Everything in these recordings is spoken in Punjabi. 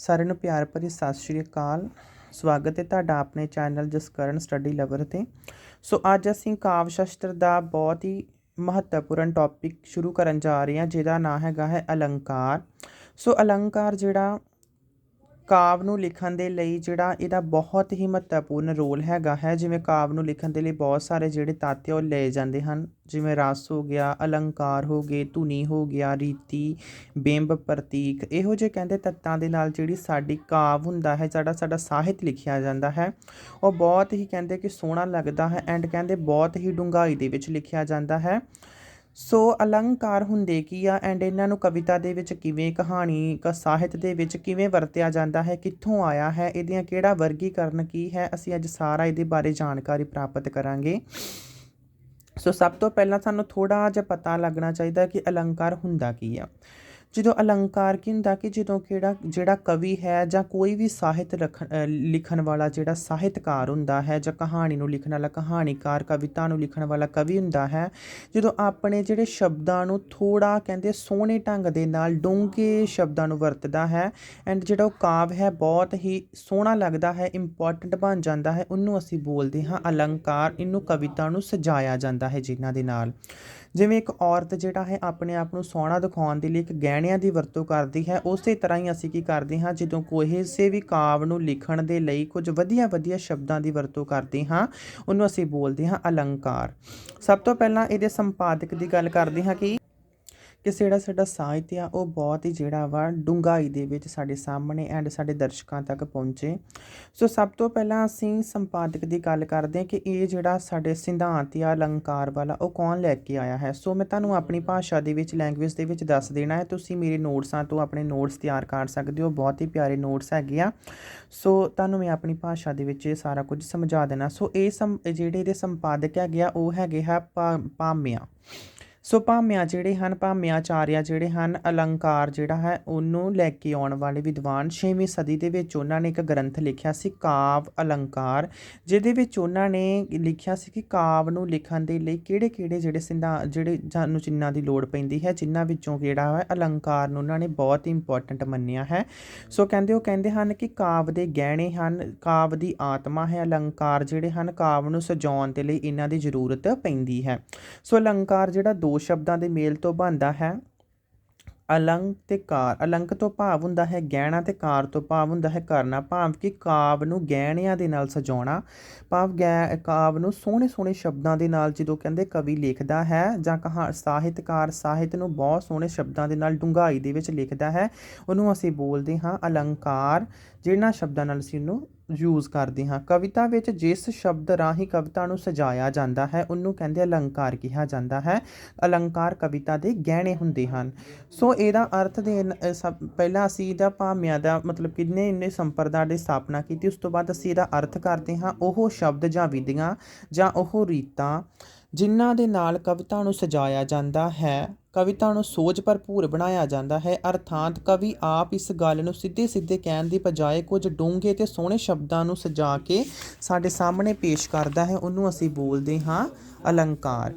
ਸਾਰਿਆਂ ਨੂੰ ਪਿਆਰ ਭਰੀ ਸਤਿ ਸ਼੍ਰੀ ਅਕਾਲ। ਸਵਾਗਤ ਹੈ ਤੁਹਾਡਾ ਆਪਣੇ ਚੈਨਲ ਜਸਕਰਨ ਸਟੱਡੀ ਲਵਰ ਤੇ। ਸੋ ਅੱਜ ਅਸੀਂ ਕਾਵ ਸ਼ਾਸਤਰ ਦਾ ਬਹੁਤ ਹੀ ਮਹੱਤਵਪੂਰਨ ਟੌਪਿਕ ਸ਼ੁਰੂ ਕਰਨ ਜਾ ਰਹੇ ਹਾਂ, ਜਿਹਦਾ ਨਾਮ ਹੈਗਾ ਹੈ ਅਲੰਕਾਰ। ਸੋ ਅਲੰਕਾਰ ਜਿਹੜਾ ਕਾਵਿ ਨੂੰ ਲਿਖਣ ਦੇ ਲਈ ਜਿਹੜਾ ਇਹਦਾ ਬਹੁਤ ਹੀ ਮਹੱਤਵਪੂਰਨ ਰੋਲ ਹੈਗਾ ਹੈ, ਜਿਵੇਂ ਕਾਵਿ ਨੂੰ ਲਿਖਣ ਦੇ ਲਈ ਬਹੁਤ ਸਾਰੇ ਜਿਹੜੇ ਤੱਤ ਹੈ ਉਹ ਲਏ ਜਾਂਦੇ ਹਨ, ਜਿਵੇਂ ਰਸ ਹੋ ਗਿਆ, ਅਲੰਕਾਰ ਹੋ ਗਏ, ਧੁਨੀ ਹੋ ਗਿਆ, ਰੀਤੀ, ਬਿੰਬ, ਪ੍ਰਤੀਕ, ਇਹੋ ਜਿਹੇ ਕਹਿੰਦੇ ਤੱਤਾਂ ਦੇ ਨਾਲ ਜਿਹੜੀ ਸਾਡੀ ਕਾਵਿ ਹੁੰਦਾ ਹੈ, ਜਿਹੜਾ ਸਾਡਾ ਸਾਹਿਤ ਲਿਖਿਆ ਜਾਂਦਾ ਹੈ, ਉਹ ਬਹੁਤ ਹੀ ਕਹਿੰਦੇ ਕਿ ਸੋਹਣਾ ਲੱਗਦਾ ਹੈ ਐਂਡ ਕਹਿੰਦੇ ਬਹੁਤ ਹੀ ਡੂੰਘਾਈ ਦੇ ਵਿੱਚ ਲਿਖਿਆ ਜਾਂਦਾ ਹੈ। ਸੋ ਅਲੰਕਾਰ ਹੁੰਦੇ ਕੀ ਆ? ਐਂਡ ਇਹਨਾਂ ਨੂੰ ਕਵਿਤਾ ਦੇ ਵਿੱਚ ਕਿਵੇਂ ਕਹਾਣੀ, ਕ ਸਾਹਿਤ ਦੇ ਵਿੱਚ ਕਿਵੇਂ ਵਰਤਿਆ ਜਾਂਦਾ ਹੈ, ਕਿੱਥੋਂ ਆਇਆ ਹੈ, ਇਹਦੀਆਂ ਕਿਹੜਾ ਵਰਗੀਕਰਨ ਕੀ ਹੈ, ਅਸੀਂ ਅੱਜ ਸਾਰਾ ਇਹਦੇ ਬਾਰੇ ਜਾਣਕਾਰੀ ਪ੍ਰਾਪਤ ਕਰਾਂਗੇ। ਸੋ ਸਭ ਤੋਂ ਪਹਿਲਾਂ ਸਾਨੂੰ ਥੋੜਾ ਜਿਹਾ ਪਤਾ ਲੱਗਣਾ ਚਾਹੀਦਾ ਕਿ ਅਲੰਕਾਰ ਹੁੰਦਾ ਕੀ ਆ। ਜਦੋਂ ਅਲੰਕਾਰ ਕੀ ਹੁੰਦਾ ਕਿ ਜਦੋਂ ਕਿਹੜਾ, ਜਿਹੜਾ ਕਵੀ ਹੈ ਜਾਂ ਕੋਈ ਵੀ ਸਾਹਿਤ ਰਖ- ਲਿਖਣ ਵਾਲਾ ਜਿਹੜਾ ਸਾਹਿਤਕਾਰ ਹੁੰਦਾ ਹੈ ਜਾਂ ਕਹਾਣੀ ਨੂੰ ਲਿਖਣ ਵਾਲਾ, ਕਹਾਣੀਕਾਰ, ਕਵਿਤਾ ਨੂੰ ਲਿਖਣ ਵਾਲਾ ਕਵੀ ਹੁੰਦਾ ਹੈ, ਜਦੋਂ ਆਪਣੇ ਜਿਹੜੇ ਸ਼ਬਦਾਂ ਨੂੰ ਥੋੜਾ ਕਹਿੰਦੇ ਸੋਹਣੇ ਢੰਗ ਦੇ ਨਾਲ ਡੂੰਘੇ ਸ਼ਬਦਾਂ ਨੂੰ ਵਰਤਦਾ ਹੈ ਐਂਡ ਜਿਹੜਾ ਉਹ ਕਾਵ ਹੈ ਬਹੁਤ ਹੀ ਸੋਹਣਾ ਲੱਗਦਾ ਹੈ ਇੰਪੋਰਟੈਂਟ ਬਣ ਜਾਂਦਾ ਹੈ, ਉਹਨੂੰ ਅਸੀਂ ਬੋਲਦੇ ਹਾਂ ਅਲੰਕਾਰ, ਇਹਨੂੰ ਕਵਿਤਾ ਨੂੰ ਸਜਾਇਆ ਜਾਂਦਾ ਹੈ ਜਿਨ੍ਹਾਂ ਦੇ ਨਾਲ। ਜਿਵੇਂ ਇੱਕ ਔਰਤ ਜਿਹੜਾ ਹੈ ਆਪਣੇ ਆਪ ਨੂੰ ਸੋਹਣਾ ਦਿਖਾਉਣ ਦੇ ਲਈ ਇੱਕ ਗਹਿਣਿਆਂ ਦੀ ਵਰਤੋਂ ਕਰਦੀ ਹੈ, ਉਸੇ ਤਰ੍ਹਾਂ ਹੀ ਅਸੀਂ ਕੀ ਕਰਦੇ ਹਾਂ, ਜਦੋਂ ਕੋਈ ਕਿਸੇ ਵੀ ਕਾਵ ਨੂੰ ਲਿਖਣ ਦੇ ਲਈ ਕੁਝ ਵਧੀਆ ਵਧੀਆ ਸ਼ਬਦਾਂ ਦੀ ਵਰਤੋਂ ਕਰਦੇ ਹਾਂ, ਉਹਨੂੰ ਅਸੀਂ ਬੋਲਦੇ ਹਾਂ ਅਲੰਕਾਰ। ਸਭ ਤੋਂ ਪਹਿਲਾਂ ਇਹਦੇ ਸੰਪਾਦਕ ਦੀ ਗੱਲ ਕਰਦੇ ਹਾਂ ਕਿ ਕਿ ਜਿਹੜਾ ਸਾਡਾ ਸਾਹਿਤ ਆ, ਉਹ ਬਹੁਤ ਹੀ ਜਿਹੜਾ ਵਾ ਡੂੰਘਾਈ ਦੇ ਵਿੱਚ ਸਾਡੇ ਸਾਹਮਣੇ ਐਂਡ ਸਾਡੇ ਦਰਸ਼ਕਾਂ ਤੱਕ ਪਹੁੰਚੇ। ਸੋ ਸਭ ਤੋਂ ਪਹਿਲਾਂ ਅਸੀਂ ਸੰਪਾਦਕ ਦੀ ਗੱਲ ਕਰਦੇ ਹਾਂ ਕਿ ਇਹ ਜਿਹੜਾ ਸਾਡੇ ਸਿਧਾਂਤ ਆ, ਅਲੰਕਾਰ ਵਾਲਾ, ਉਹ ਕੌਣ ਲੈ ਕੇ ਆਇਆ ਹੈ? ਸੋ ਮੈਂ ਤੁਹਾਨੂੰ ਆਪਣੀ ਭਾਸ਼ਾ ਦੇ ਵਿੱਚ ਲੈਂਗੁਏਜ ਦੇ ਵਿੱਚ ਦੱਸ ਦੇਣਾ ਹੈ। ਤੁਸੀਂ ਮੇਰੇ ਨੋਟਸਾਂ ਤੋਂ ਆਪਣੇ ਨੋਟਸ ਤਿਆਰ ਕਰ ਸਕਦੇ ਹੋ। ਬਹੁਤ ਹੀ ਪਿਆਰੇ ਨੋਟਸ ਹੈਗੇ ਆ। ਸੋ ਤੁਹਾਨੂੰ ਮੈਂ ਆਪਣੀ ਭਾਸ਼ਾ ਦੇ ਵਿੱਚ ਇਹ ਸਾਰਾ ਕੁਝ ਸਮਝਾ ਦੇਣਾ। ਸੋ ਇਹ ਸਮ ਜਿਹੜੇ ਇਹਦੇ ਸੰਪਾਦਕ ਹੈਗੇ ਆ, ਉਹ ਹੈਗੇ ਆ ਭਾ- ਭਾਮਿਆ ਸੋ ਭਾਮਿਆ ਜਿਹੜੇ ਹਨ, ਭਾਮਿਆਚਾਰਿਆ ਜਿਹੜੇ ਹਨ, ਅਲੰਕਾਰ ਜਿਹੜਾ ਹੈ, ਉਹਨੂੰ ਲੈ ਕੇ ਆਉਣ ਵਾਲੇ ਵਿਦਵਾਨ 6ਵੀਂ ਸਦੀ ਦੇ ਵਿੱਚ ਉਹਨਾਂ ਨੇ ਇੱਕ ਗ੍ਰੰਥ ਲਿਖਿਆ ਸੀ, ਕਾਵ ਅਲੰਕਾਰ, ਜਿਹਦੇ ਵਿੱਚ ਉਹਨਾਂ ਨੇ ਲਿਖਿਆ ਸੀ ਕਿ ਕਾਵ ਨੂੰ ਲਿਖਣ ਦੇ ਲਈ ਕਿਹੜੇ-ਕਿਹੜੇ ਜਿਹੜੇ ਸਿੰਧਾ, ਜਿਹੜੇ ਸਾਨੂੰ ਚਿੰਨਾਂ ਦੀ ਲੋੜ ਪੈਂਦੀ ਹੈ, ਜਿਨ੍ਹਾਂ ਵਿੱਚੋਂ ਜਿਹੜਾ ਹੈ, ਅਲੰਕਾਰ ਨੂੰ ਉਹਨਾਂ ਨੇ ਬਹੁਤ ਇੰਪੋਰਟੈਂਟ ਮੰਨਿਆ ਹੈ। ਸੋ ਕਹਿੰਦੇ, ਉਹ ਕਹਿੰਦੇ ਹਨ ਕਿ ਕਾਵ ਦੇ ਗਹਿਣੇ ਹਨ, ਕਾਵ ਦੀ ਆਤਮਾ ਹੈ, ਅਲੰਕਾਰ ਜਿਹੜੇ ਹਨ, ਕਾਵ ਨੂੰ ਸਜਾਉਣ ਦੇ ਲਈ ਇਹਨਾਂ ਦੀ ਜ਼ਰੂਰਤ ਪੈਂਦੀ ਹੈ। ਸੋ ਅਲੰਕਾਰ ਜਿਹੜਾ ਦੋ ਸ਼ਬਦਾਂ ਦੇ ਮੇਲ ਤੋਂ ਬਣਦਾ ਹੈ। ਅਲੰਕ ਤੇ ਕਾਰ। ਅਲੰਕ ਤੋਂ ਭਾਵ ਹੁੰਦਾ ਹੈ ਗਹਿਣਾ ਤੇ ਕਾਰ ਤੋਂ ਭਾਵ ਹੁੰਦਾ ਹੈ ਕਰਨਾ। ਭਾਵ ਕਿ ਕਾਵ ਨੂੰ ਗਹਿਣਿਆਂ ਦੇ ਨਾਲ ਸਜਾਉਣਾ। ਭਾਵ ਗੈ ਕਾਵ ਨੂੰ ਸੋਹਣੇ ਸੋਹਣੇ ਸ਼ਬਦਾਂ ਦੇ ਨਾਲ ਜਦੋਂ ਕਹਿੰਦੇ ਕਵੀ ਲਿਖਦਾ ਹੈ ਜਾਂ ਕਹਾ, ਸਾਹਿਤਕਾਰ ਸਾਹਿਤ ਨੂੰ ਬਹੁਤ ਸੋਹਣੇ ਸ਼ਬਦਾਂ ਦੇ ਨਾਲ ਡੂੰਘਾਈ ਦੇ ਵਿੱਚ ਲਿਖਦਾ ਹੈ, ਉਹਨੂੰ ਅਸੀਂ ਬੋਲਦੇ ਹਾਂ ਅਲੰਕਾਰ ਜਿਹਨਾਂ ਸ਼ਬਦਾਂ ਨਾਲ ਅਸੀਂ ਉਹਨੂੰ ਯੂਜ਼ ਕਰਦੇ ਹਾਂ। ਕਵਿਤਾ ਵਿੱਚ ਜਿਸ ਸ਼ਬਦ ਰਾਹੀਂ ਕਵਿਤਾ ਨੂੰ ਸਜਾਇਆ ਜਾਂਦਾ ਹੈ, ਉਹਨੂੰ ਕਹਿੰਦੇ ਅਲੰਕਾਰ ਕਿਹਾ ਜਾਂਦਾ ਹੈ। ਅਲੰਕਾਰ ਕਵਿਤਾ ਦੇ ਗਹਿਣੇ ਹੁੰਦੇ ਹਨ। ਸੋ ਇਹਦਾ ਅਰਥ ਦੇ ਪਹਿਲਾਂ ਅਸੀਂ ਇਹਦਾ ਭਾਮਿਆਂ ਦਾ ਮਤਲਬ ਕਿੰਨੇ ਇੰਨੇ ਸੰਪਰਦਾ ਦੀ ਸਥਾਪਨਾ ਕੀਤੀ, ਉਸ ਤੋਂ ਬਾਅਦ ਅਸੀਂ ਇਹਦਾ ਅਰਥ ਕਰਦੇ ਹਾਂ ਉਹ ਸ਼ਬਦ ਜਾਂ ਵਿਧੀਆਂ ਜਾਂ ਉਹ ਰੀਤਾਂ ਜਿਨ੍ਹਾਂ ਦੇ ਨਾਲ ਕਵਿਤਾ ਨੂੰ ਸਜਾਇਆ ਜਾਂਦਾ ਹੈ। ਕਵਿਤਾ ਨੂੰ ਸੋਚ ਭਰਪੂਰ ਬਣਾਇਆ ਜਾਂਦਾ ਹੈ। ਅਰਥਾਤ, ਕਵੀ ਆਪ ਇਸ ਗੱਲ ਨੂੰ ਸਿੱਧੇ ਸਿੱਧੇ ਕਹਿਣ ਦੀ ਬਜਾਏ ਕੁਝ ਡੂੰਘੇ ਤੇ ਸੋਹਣੇ ਸ਼ਬਦਾਂ ਨੂੰ ਸਜਾ ਕੇ ਸਾਡੇ ਸਾਹਮਣੇ ਪੇਸ਼ ਕਰਦਾ ਹੈ। ਉਹਨੂੰ ਅਸੀਂ ਬੋਲਦੇ ਹਾਂ ਅਲੰਕਾਰ।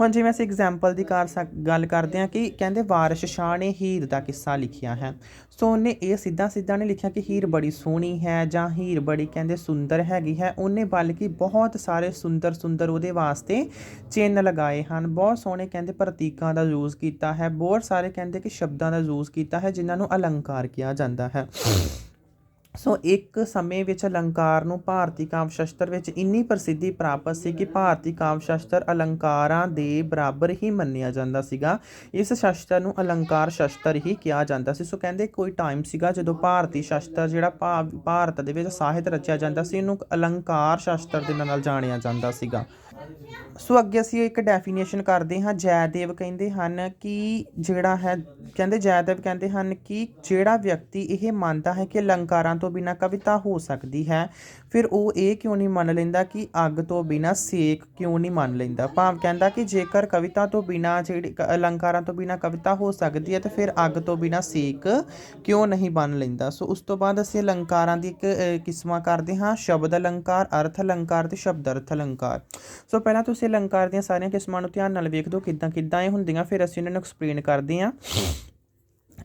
ਹੁਣ ਜਿਵੇਂ ਅਸੀਂ ਐਗਜ਼ਾਮਪਲ ਦੀ ਕਰ ਸਕ ਗੱਲ ਕਰਦੇ ਹਾਂ ਕਿ ਕਹਿੰਦੇ ਵਾਰਿਸ਼ ਸ਼ਾਹ ਨੇ ਹੀਰ ਦਾ ਕਿੱਸਾ ਲਿਖਿਆ ਹੈ। ਸੋ ਉਹਨੇ ਇਹ ਸਿੱਧਾ ਸਿੱਧਾ ਨੇ ਲਿਖਿਆ ਕਿ ਹੀਰ ਬੜੀ ਸੋਹਣੀ ਹੈ ਜਾਂ ਹੀਰ ਬੜੀ ਕਹਿੰਦੇ ਸੁੰਦਰ ਹੈਗੀ ਹੈ। ਉਹਨੇ ਬਲਕਿ ਬਹੁਤ ਸਾਰੇ ਸੁੰਦਰ ਸੁੰਦਰ ਉਹਦੇ ਵਾਸਤੇ ਚਿੰਨ੍ਹ ਲਗਾਏ ਹਨ। ਬਹੁਤ ਸੋਹਣੇ ਕਹਿੰਦੇ ਪ੍ਰਤੀਕਾਂ ਦਾ ਯੂਜ਼ ਕੀਤਾ ਹੈ। ਬਹੁਤ ਸਾਰੇ ਕਹਿੰਦੇ ਕਿ ਸ਼ਬਦਾਂ ਦਾ ਯੂਜ਼ ਕੀਤਾ ਹੈ, ਜਿਨ੍ਹਾਂ ਨੂੰ ਅਲੰਕਾਰ ਕਿਹਾ ਜਾਂਦਾ ਹੈ। ਸੋ ਇੱਕ ਸਮੇਂ ਵਿੱਚ ਅਲੰਕਾਰ ਨੂੰ ਭਾਰਤੀ ਕਾਵਿ ਸ਼ਾਸਤਰ ਵਿੱਚ ਇੰਨੀ ਪ੍ਰਸਿੱਧੀ ਪ੍ਰਾਪਤ ਸੀ ਕਿ ਭਾਰਤੀ ਕਾਵਿ ਸ਼ਾਸਤਰ ਅਲੰਕਾਰਾਂ ਦੇ ਬਰਾਬਰ ਹੀ ਮੰਨਿਆ ਜਾਂਦਾ ਸੀਗਾ। ਇਸ ਸ਼ਾਸਤਰ ਨੂੰ ਅਲੰਕਾਰ ਸ਼ਾਸਤਰ ਹੀ ਕਿਹਾ ਜਾਂਦਾ ਸੀ। ਸੋ ਕਹਿੰਦੇ ਕੋਈ ਟਾਈਮ ਸੀਗਾ ਜਦੋਂ ਭਾਰਤੀ ਸ਼ਾਸਤਰ ਜਿਹੜਾ ਭਾ- ਭਾਰਤ ਦੇ ਵਿੱਚ ਸਾਹਿਤ ਰਚਿਆ ਜਾਂਦਾ ਸੀ, ਇਹਨੂੰ ਅਲੰਕਾਰ ਸ਼ਾਸਤਰ ਦੇ ਨਾਲ ਜਾਣਿਆ ਜਾਂਦਾ ਸੀਗਾ। ਸੋ ਅੱਗੇ ਅਸੀਂ ਇੱਕ ਡੈਫੀਨੇਸ਼ਨ ਕਰਦੇ ਹਾਂ, ਜੈਦੇਵ ਕਹਿੰਦੇ ਹਨ ਕਿ ਜਿਹੜਾ ਹੈ, ਕਹਿੰਦੇ ਜੈਦੇਵ ਕਹਿੰਦੇ ਹਨ ਕਿ ਜਿਹੜਾ ਵਿਅਕਤੀ ਇਹ ਮੰਨਦਾ ਹੈ ਕਿ ਅਲੰਕਾਰਾਂ ਤੋਂ ਬਿਨਾਂ ਕਵਿਤਾ ਹੋ ਸਕਦੀ ਹੈ, ਫਿਰ ਉਹ ਇਹ ਕਿਉਂ ਨਹੀਂ ਮੰਨ ਲੈਂਦਾ ਕਿ ਅੱਗ ਤੋਂ ਬਿਨਾਂ ਸੇਕ ਕਿਉਂ ਨਹੀਂ ਮੰਨ ਲੈਂਦਾ? ਭਾਵ ਕਹਿੰਦਾ ਕਿ ਜੇਕਰ ਕਵਿਤਾ ਤੋਂ ਬਿਨਾਂ ਜਿਹੜੀ ਅਲੰਕਾਰਾਂ ਤੋਂ ਬਿਨਾਂ ਕਵਿਤਾ ਹੋ ਸਕਦੀ ਹੈ, ਤਾਂ ਫਿਰ ਅੱਗ ਤੋਂ ਬਿਨਾਂ ਸੇਕ ਕਿਉਂ ਨਹੀਂ ਬਣ ਲੈਂਦਾ? ਸੋ ਉਸ ਤੋਂ ਬਾਅਦ ਅਸੀਂ ਅਲੰਕਾਰਾਂ ਦੀ ਇੱਕ ਕਿਸਮਾਂ ਕਰਦੇ ਹਾਂ, ਸ਼ਬਦ ਅਲੰਕਾਰ, ਅਰਥ ਅਲੰਕਾਰ ਤੇ ਸ਼ਬਦ ਅਰਥ ਅਲੰਕਾਰ। ਸੋ ਪਹਿਲਾਂ ਤੁਸੀਂ ਅਲੰਕਾਰ ਦੀਆਂ ਸਾਰੀਆਂ ਕਿਸਮਾਂ ਨੂੰ ਧਿਆਨ ਨਾਲ ਵੇਖ ਦਿਓ ਕਿੱਦਾਂ ਕਿੱਦਾਂ ਇਹ ਹੁੰਦੀਆਂ, ਫਿਰ ਅਸੀਂ ਇਹਨਾਂ ਨੂੰ ਐਕਸਪਲੇਨ ਕਰਦੇ ਹਾਂ।